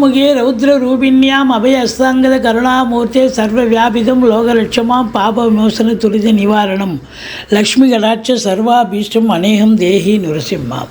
சிம்மமுகே ரௌத்ர ரூபிண்யாம் அபய அஸ்தாங்கத கருணாமூர்த்தே சர்வ வியாபிதம் லோகலட்சமாம் பாப விமோசன துரித நிவாரணம். லக்ஷ்மி கடாட்ச சர்வாபீஷ்டம் அநேகம் தேகி நுரசிம்மாம்.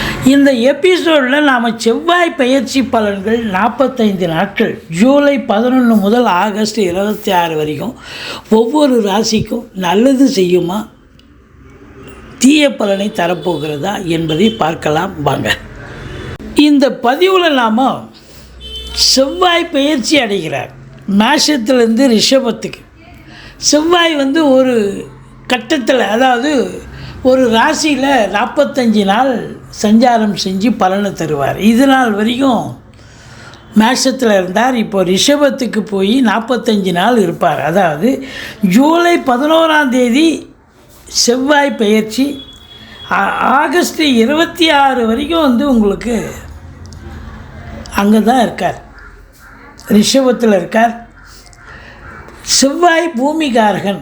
இந்த எபிசோடில் நாம் செவ்வாய் பயிற்சி பலன்கள் நாற்பத்தைந்து நாட்கள் ஜூலை பதினொன்று முதல் ஆகஸ்ட் இருபத்தி ஆறு வரைக்கும் ஒவ்வொரு ராசிக்கும் நல்லது செய்யுமா தீய பலனை தரப்போகிறதா என்பதை பார்க்கலாம் வாங்க. இந்த பதிவில் நாம் செவ்வாய் பயிற்சி அடைகிறார். மேஷத்துலேருந்து ரிஷபத்துக்கு. செவ்வாய் வந்து ஒரு கட்டத்தில் அதாவது ஒரு ராசியில் நாற்பத்தஞ்சு நாள் சஞ்சாரம் செஞ்சு பலனை தருவார். இது நாள் வரைக்கும் மேஷத்தில் இருந்தார். இப்போ ரிஷபத்துக்கு போய் நாற்பத்தஞ்சு நாள் இருப்பார். அதாவது ஜூலை பதினோராம் தேதி செவ்வாய் பயிற்சி ஆகஸ்ட் இருபத்தி ஆறு வரைக்கும் வந்து உங்களுக்கு அங்கே தான் இருக்கார். ரிஷபத்தில் இருக்கார். செவ்வாய் பூமிகாரகன்.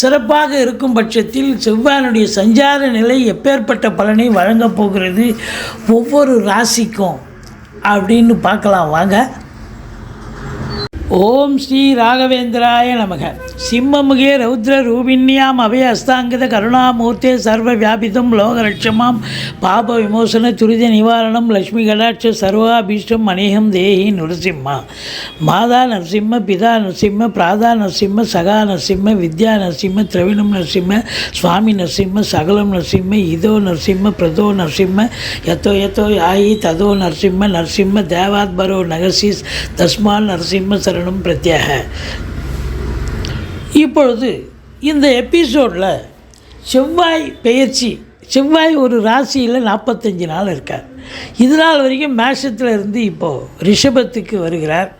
சிறப்பாக இருக்கும் பட்சத்தில் செவ்வாயினுடைய சஞ்சார நிலை எப்பேற்பட்ட பலனை வழங்கப் போகிறது ஒவ்வொரு ராசிக்கும் அப்படின்னு பார்க்கலாம். வாங்க. ஓம் ஸ்ரீ ராகவேந்திராய நமக. சிம்மமுகே ரௌத்ர ரூபிண்யாம் அபய அஸ்தாங்கித கருணாமூர்த்தே சர்வ வியாபிதம் லோகரட்சமாம் பாப விமோசன துரித நிவாரணம் லக்ஷ்மி கடாட்ச சர்வாபீஷ்டம் அநேகம் தேஹி நரசிம்மா. மாதா நரசிம்ம பிதா நரசிம்ம பிராதா நரசிம்ம சகா நரசிம்ம வித்யா நரசிம்ம திரவிணம் நரசிம்ம சுவாமி நரசிம்ம சகலம் நரசிம்ம இதோ நரசிம்ம பிரதோ நரசிம்ம யத்தோ யத்தோ யாயி ததோ நரசிம்ம நரசிம்ம தேவாத்பரோ நகசி தஸ்மால் நரசிம்ம சரணம் பிரத்யாக. இப்பொழுது இந்த எபிசோடில் செவ்வாய் பெயர்ச்சி செவ்வாய் ஒரு ராசியில் நாற்பத்தஞ்சு நாள் இருக்கார். இது நாள் வரைக்கும் மேஷத்தில் இருந்து இப்போது ரிஷபத்துக்கு வருகிறார்.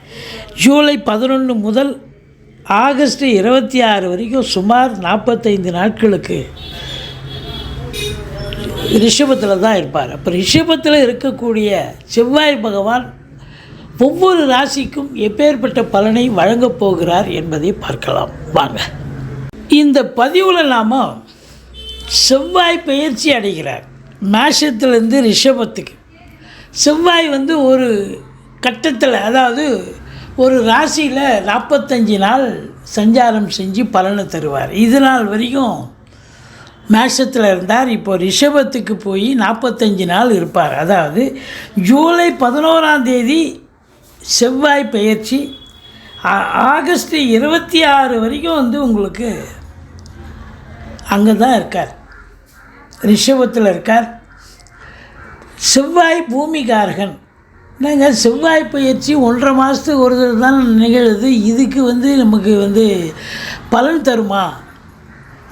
ஜூலை பதினொன்று முதல் ஆகஸ்ட் இருபத்தி ஆறு வரைக்கும் சுமார் நாற்பத்தைந்து நாட்களுக்கு ரிஷபத்தில் தான் இருப்பார். அப்போ ரிஷபத்தில் இருக்கக்கூடிய செவ்வாய் பகவான் ஒவ்வொரு ராசிக்கும் எப்பேற்பட்ட பலனை வழங்கப் போகிறார் என்பதை பார்க்கலாம். வாங்க. இந்த பதிவில் நாம் செவ்வாய் பயிற்சி அடைகிறார். மேஷத்துலேருந்து ரிஷபத்துக்கு. செவ்வாய் வந்து ஒரு கட்டத்தில் அதாவது ஒரு ராசியில் நாற்பத்தஞ்சு நாள் சஞ்சாரம் செஞ்சு பலனை தருவார். இது நாள் வரைக்கும் மேஷத்தில் இருந்தார். இப்போ ரிஷபத்துக்கு போய் நாற்பத்தஞ்சு நாள் இருப்பார். அதாவது ஜூலை பதினோராம் தேதி செவ்வாய் பயிற்சி ஆகஸ்ட் இருபத்தி ஆறு வரைக்கும் வந்து உங்களுக்கு அங்கே தான் இருக்கார். ரிஷபத்தில் இருக்கார். செவ்வாய் பூமிகாரகன். என்னங்க செவ்வாய் பயிற்சி ஒன்றரை மாதத்துக்கு ஒரு தடவை தான் நிகழுது. இதுக்கு வந்து நமக்கு வந்து பலன் தருமா?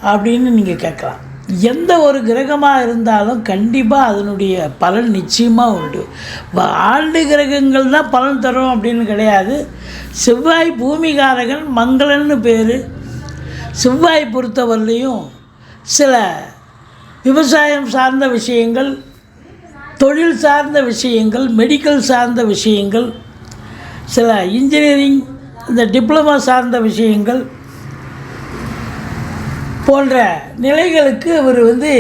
அப்படின்னு நீங்கள் கேட்கலாம். எந்த ஒரு கிரகமாக இருந்தாலும் கண்டிப்பாக அதனுடைய பலன் நிச்சயமாக உண்டு. ஆண்டு கிரகங்கள் தான் பலன் தரும் அப்படின்னு கிடையாது. செவ்வாய் பூமிகாரகன் மங்களன்னு பேர். செவ்வாய் பொறுத்தவரையிலையும் சில விவசாயம் சார்ந்த விஷயங்கள் தொழில் சார்ந்த விஷயங்கள் மெடிக்கல் சார்ந்த விஷயங்கள் சில இன்ஜினியரிங் இந்த டிப்ளமா சார்ந்த விஷயங்கள் போன்ற நிலைகளுக்கு அவர் வந்து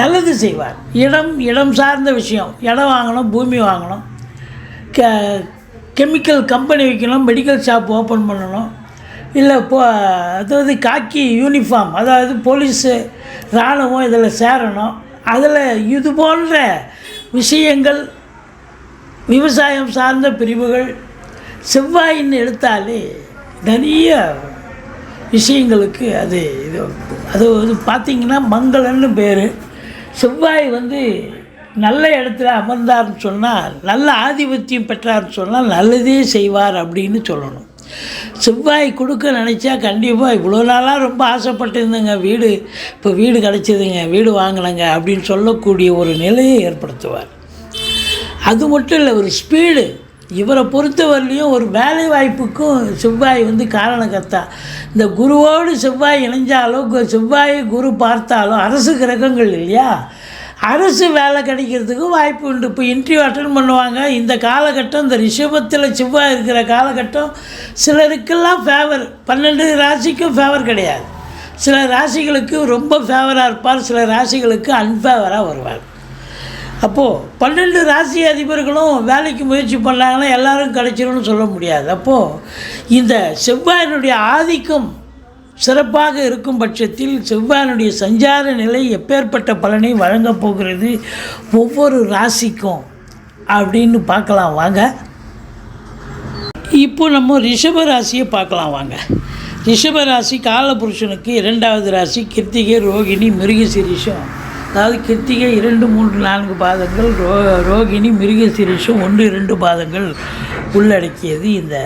நல்லது செய்வார். இடம் இடம் சார்ந்த விஷயம். இடம் வாங்கணும் பூமி வாங்கணும். கெ கெமிக்கல் கம்பெனி வைக்கணும் மெடிக்கல் ஷாப் ஓப்பன் பண்ணணும். இல்லை போ அதாவது காக்கி யூனிஃபார்ம் அதாவது போலீஸு இராணுவம் இதில் சேரணும். அதில் இது போன்ற விஷயங்கள் விவசாயம் சார்ந்த பிரிவுகள் செவ்வாயின்னு எடுத்தாலே நிறைய விஷயங்களுக்கு அது இது அது வந்து பார்த்திங்கன்னா மங்களன்னு பேர். செவ்வாய் வந்து நல்ல இடத்துல அமர்ந்தார்னு சொன்னால் நல்ல ஆதிபத்தியம் பெற்றார்னு சொன்னால் நல்லதே செய்வார் அப்படின்னு சொல்லணும். செவ்வாய் கொடுக்க நினச்சா கண்டிப்பாக இவ்வளோ நாளாக ரொம்ப ஆசைப்பட்டிருந்தேங்க. வீடு இப்போ வீடு கிடச்சிதுங்க வீடு வாங்கினங்க அப்படின்னு சொல்லக்கூடிய ஒரு நிலையை ஏற்படுத்துவார். அது மட்டும் இல்லை ஒரு ஸ்பீடு இவரை பொறுத்தவரையிலையும் ஒரு வேலை வாய்ப்புக்கும் செவ்வாய் வந்து காரணக்கர்த்தா இந்த குருவோடு செவ்வாய் இணைஞ்சாலும் கு- குரு பார்த்தாலும் அரசு கிரகங்கள் இல்லையா? அரசு வேலை கிடைக்கிறதுக்கும் வாய்ப்பு உண்டு. இப்போ இன்டர்வியூ அட்டன் பண்ணுவாங்க. இந்த காலகட்டம் இந்த ரிஷபத்தில் செவ்வாய் இருக்கிற காலகட்டம் சிலருக்கெல்லாம் ஃபேவர் பன்னெண்டு ராசிக்கும் ஃபேவர் கிடையாது. சில ராசிகளுக்கு ரொம்ப ஃபேவராக இருப்பார் சில ராசிகளுக்கு அன்ஃபேவராக வருவார். அப்போது பன்னெண்டு ராசி அதிபர்களும் வேலைக்கு முயற்சி பண்ணாங்கன்னா எல்லாரும் கிடைச்சிரும்னு சொல்ல முடியாது. அப்போது இந்த செவ்வாயினுடைய ஆதிக்கம் சிறப்பாக இருக்கும் பட்சத்தில் செவ்வாயினுடைய சஞ்சார நிலை எப்பேற்பட்ட பலனை வழங்கப் போகிறது? ஒவ்வொரு ராசிக்கும் அப்படின்னு பார்க்கலாம் வாங்க. இப்போ நம்ம ரிஷப ராசியை பார்க்கலாம் வாங்க. ரிஷபராசி காலபுருஷனுக்கு இரண்டாவது ராசி கிருத்திகை ரோகிணி மிருகசிரிஷம். அதாவது கிருத்திகை இரண்டு மூன்று நான்கு பாதங்கள் ரோ ரோகிணி மிருகசீரிஷம் ஒன்று இரண்டு பாதங்கள் உள்ளடக்கியது இந்த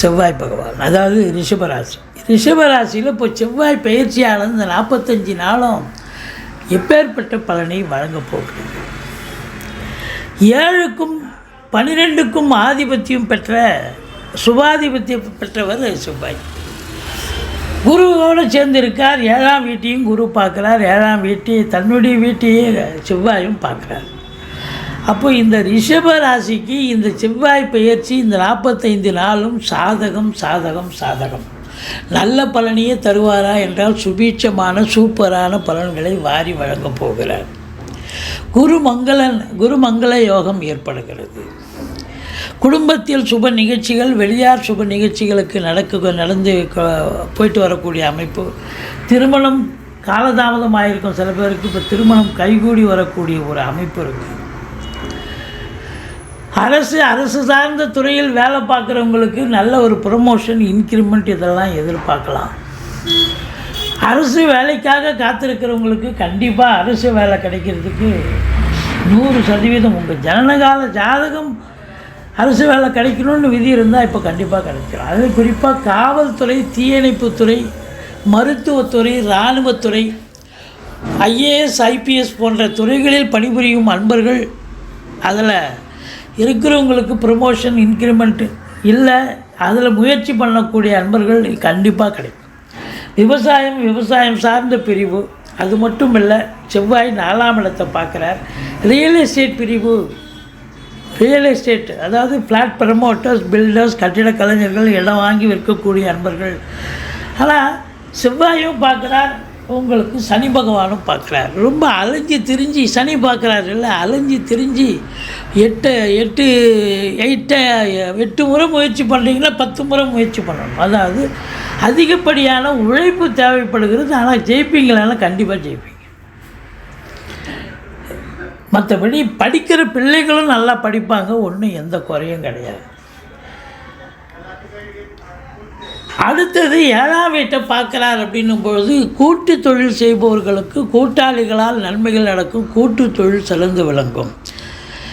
செவ்வாய் பகவான். அதாவது ரிஷபராசி. ரிஷபராசியில் இப்போ செவ்வாய் பயிற்சியாளர் இந்த நாற்பத்தஞ்சு நாளும் எப்பேற்பட்ட பலனை வழங்கப் போகிறது? ஏழுக்கும் பன்னிரெண்டுக்கும் ஆதிபத்தியம் பெற்ற சுபாதிபத்தியம் பெற்றவர் செவ்வாய். குருவோடு சேர்ந்திருக்கார். ஏழாம் வீட்டையும் குரு பார்க்குறார். ஏழாம் வீட்டை தன்னுடைய வீட்டையே செவ்வாயும் பார்க்குறார். அப்போ இந்த ரிஷப ராசிக்கு இந்த செவ்வாய் பெயர்ச்சி இந்த நாற்பத்தைந்து நாளும் சாதகம் சாதகம் சாதகம். நல்ல பலனையே தருவாரா என்றால் சுபீட்சமான சூப்பரான பலன்களை வாரி வழங்கப் போகிறார். குருமங்களன் குருமங்கள யோகம் ஏற்படுகிறது. குடும்பத்தில் சுப நிகழ்ச்சிகள் வெளியார் சுப நிகழ்ச்சிகளுக்கு நடக்க நடந்து க- போயிட்டு வரக்கூடிய அமைப்பு. திருமணம் காலதாமதம் ஆயிருக்கும் சில பேருக்கு இப்போ திருமணம் கைகூடி வரக்கூடிய ஒரு அமைப்பு இருக்குது அரசு அரசு சார்ந்த துறையில் வேலை பார்க்குறவங்களுக்கு நல்ல ஒரு ப்ரொமோஷன் இன்க்ரிமெண்ட் இதெல்லாம் எதிர்பார்க்கலாம். அரசு வேலைக்காக காத்திருக்கிறவங்களுக்கு கண்டிப்பாக அரசு வேலை கிடைக்கிறதுக்கு நூறு சதவீதம் உங்கள் ஜனனகால ஜாதகம் அரசு வேலை கிடைக்கணும்னு விதி இருந்தால் இப்போ கண்டிப்பாக கிடைச்சிடும் அது குறிப்பாக காவல்துறை தீயணைப்புத்துறை மருத்துவத்துறை இராணுவத்துறை ஐஏஎஸ் ஐபிஎஸ் போன்ற துறைகளில் பணிபுரியும் அன்பர்கள் அதில் இருக்கிறவங்களுக்கு ப்ரமோஷன் இன்க்ரிமெண்ட்டு இல்லை அதில் முயற்சி பண்ணக்கூடிய அன்பர்கள் கண்டிப்பாக கிடைக்கும். விவசாயம் விவசாயம் சார்ந்த பிரிவு அது மட்டும் இல்லை செவ்வாய் நாலாம் இடத்தை பார்க்குறார். ரியல் எஸ்டேட் பிரிவு ரியல் எஸ்டேட் அதாவது ஃப்ளாட் ப்ரமோட்டர்ஸ் பில்டர்ஸ் கட்டிட கலைஞர்கள் இடம் வாங்கி விற்கக்கூடிய அன்பர்கள் ஆனால் செவ்வாயும் பார்க்குறார் உங்களுக்கு சனி பகவானும் பார்க்குறாரு. ரொம்ப அலைஞ்சி திரிஞ்சு சனி பார்க்குறார் இல்லை அலைஞ்சி திரிஞ்சு எட்டு எட்டு எயிட்டை எட்டு முறை முயற்சி பண்ணுறீங்களா பத்து முறை முயற்சி பண்ணணும். அதாவது அதிகப்படியான உழைப்பு தேவைப்படுகிறது ஆனால் ஜெயிப்பீங்களானா கண்டிப்பாக ஜெயிப்பீங்க. மற்றபடி படிக்கிற பிள்ளைகளும் நல்லா படிப்பாங்க ஒன்றும் எந்த குறையும் கிடையாது. அடுத்தது ஏழாம் வீட்டை பார்க்குறார் அப்படின்னும் பொழுது கூட்டு தொழில் செய்பவர்களுக்கு கூட்டாளிகளால் நன்மைகள் நடக்கும் கூட்டு தொழில் சிறந்து விளங்கும்.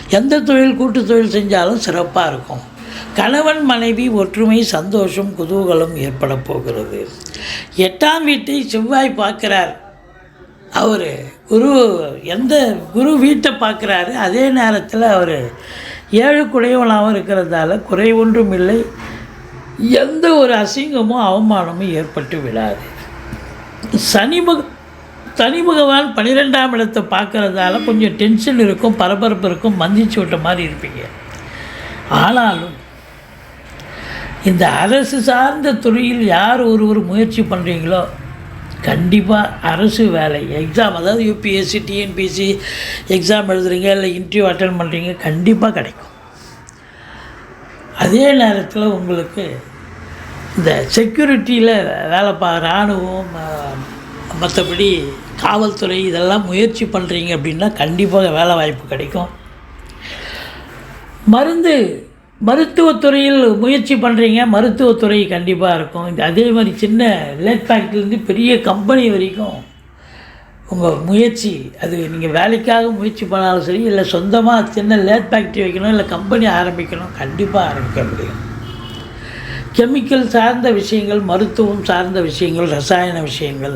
எந்த தொழில் கூட்டு தொழில் செஞ்சாலும் சிறப்பாக இருக்கும். கணவன் மனைவி ஒற்றுமை சந்தோஷம் குதூகலம் ஏற்பட போகிறது. எட்டாம் வீட்டை செவ்வாய் பார்க்கிறார். அவர் குரு எந்த குரு வீட்டை பார்க்குறாரு அதே நேரத்தில் அவர் ஏழு குறைவனாகவும் இருக்கிறதால குறை ஒன்றும் இல்லை. எந்த ஒரு அசிங்கமும் அவமானமும் ஏற்பட்டு விடாது. சனிமுக தனிமுகவான் சனி பகவான் பன்னிரெண்டாம் இடத்தை பார்க்குறதால கொஞ்சம் டென்ஷன் இருக்கும் பரபரப்பு இருக்கும் மந்திச்சு விட்ட மாதிரி இருப்பீங்க. ஆனாலும் இந்த அரசு சார்ந்த துறையில் யார் ஒருவர் முயற்சி பண்ணுறீங்களோ கண்டிப்பாக அரசு வேலை. எக்ஸாம் அதாவது யூபிஎஸ்சி டிஎன்பிஎஸ்சி எக்ஸாம் எழுதுறீங்க இல்லை இன்டர்வியூ அட்டன் பண்ணுறீங்க கண்டிப்பாக கிடைக்கும். அதே நேரத்தில் உங்களுக்கு இந்த செக்யூரிட்டியில் வேலை பா இராணுவம் மற்றபடி காவல்துறை இதெல்லாம் முயற்சி பண்ணுறீங்க அப்படின்னா கண்டிப்பாக வேலை வாய்ப்பு கிடைக்கும். மருந்து மருத்துவத்துறையில் முயற்சி பண்ணுறீங்க மருத்துவத்துறை கண்டிப்பாக இருக்கும். இந்த அதே மாதிரி சின்ன லேட் ஃபேக்ட்ரிலேருந்து பெரிய கம்பெனி வரைக்கும் உங்கள் முயற்சி அது நீங்கள் வேலைக்காக முயற்சி பண்ணாலும் சரி இல்லை சொந்தமாக சின்ன லேட் ஃபேக்ட்ரி வைக்கணும் இல்லை கம்பெனி ஆரம்பிக்கணும் கண்டிப்பாக ஆரம்பிக்க முடியும் கெமிக்கல் சார்ந்த விஷயங்கள் மருத்துவம் சார்ந்த விஷயங்கள் ரசாயன விஷயங்கள்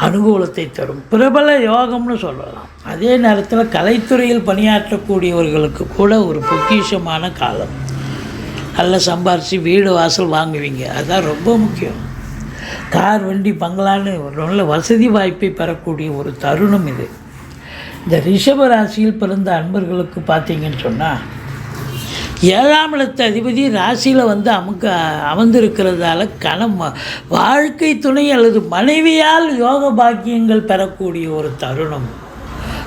அனுகூலத்தை தரும். பிரபல யோகம்னு சொல்லலாம். அதே நேரத்தில் கலைத்துறையில் பணியாற்றக்கூடியவர்களுக்கு கூட ஒரு பொக்கிஷமான காலம். நல்லா சம்பாரித்து வீடு வாசல் வாங்குவீங்க. அதுதான் ரொம்ப முக்கியம். கார் வண்டி பங்களான்னு நல்ல வசதி வாய்ப்பை பெறக்கூடிய ஒரு தருணம் இது. இந்த ரிஷப ராசியில் பிறந்த அன்பர்களுக்கு பார்த்தீங்கன்னு சொன்னால் ஏழாம் இடத்து அதிபதி ராசியில் வந்து அமுக்க அமர்ந்திருக்கிறதால கணம் வாழ்க்கை துணை அல்லது மனைவியால் யோக பாக்கியங்கள் பெறக்கூடிய ஒரு தருணம்.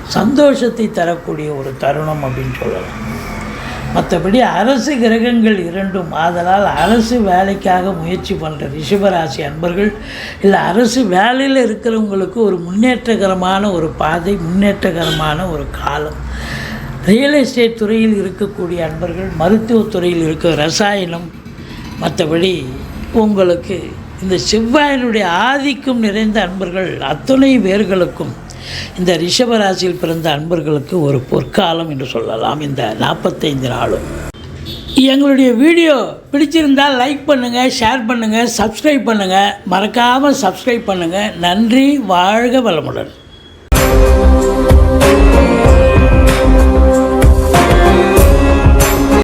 சந்தோஷத்தை தரக்கூடிய ஒரு தருணம் அப்படின்னு சொல்லலாம். மற்றபடி அரசு கிரகங்கள் இரண்டும் ஆதலால் அரசு வேலைக்காக முயற்சி பண்ணுற ரிஷபராசி அன்பர்கள் இல்லை அரசு வேலையில் இருக்கிறவங்களுக்கு ஒரு முன்னேற்றகரமான ஒரு பாதை முன்னேற்றகரமான ஒரு காலம். ரியல் எஸ்டேட் துறையில் இருக்கக்கூடிய அன்பர்கள் மருத்துவத்துறையில் இருக்க ரசாயனம் மற்றபடி உங்களுக்கு இந்த செவ்வாயினுடைய ஆதிக்கம் நிறைந்த அன்பர்கள் அத்துணை பேர்களுக்கும் இந்த ரிஷபராசியில் பிறந்த அன்பர்களுக்கு ஒரு பொற்காலம் என்று சொல்லலாம் இந்த நாற்பத்தைந்து நாளும். எங்களுடைய வீடியோ பிடிச்சிருந்தால் லைக் பண்ணுங்கள் ஷேர் பண்ணுங்கள் சப்ஸ்கிரைப் பண்ணுங்கள் மறக்காமல் சப்ஸ்கிரைப் பண்ணுங்கள் நன்றி வாழ்க வளமுடன்.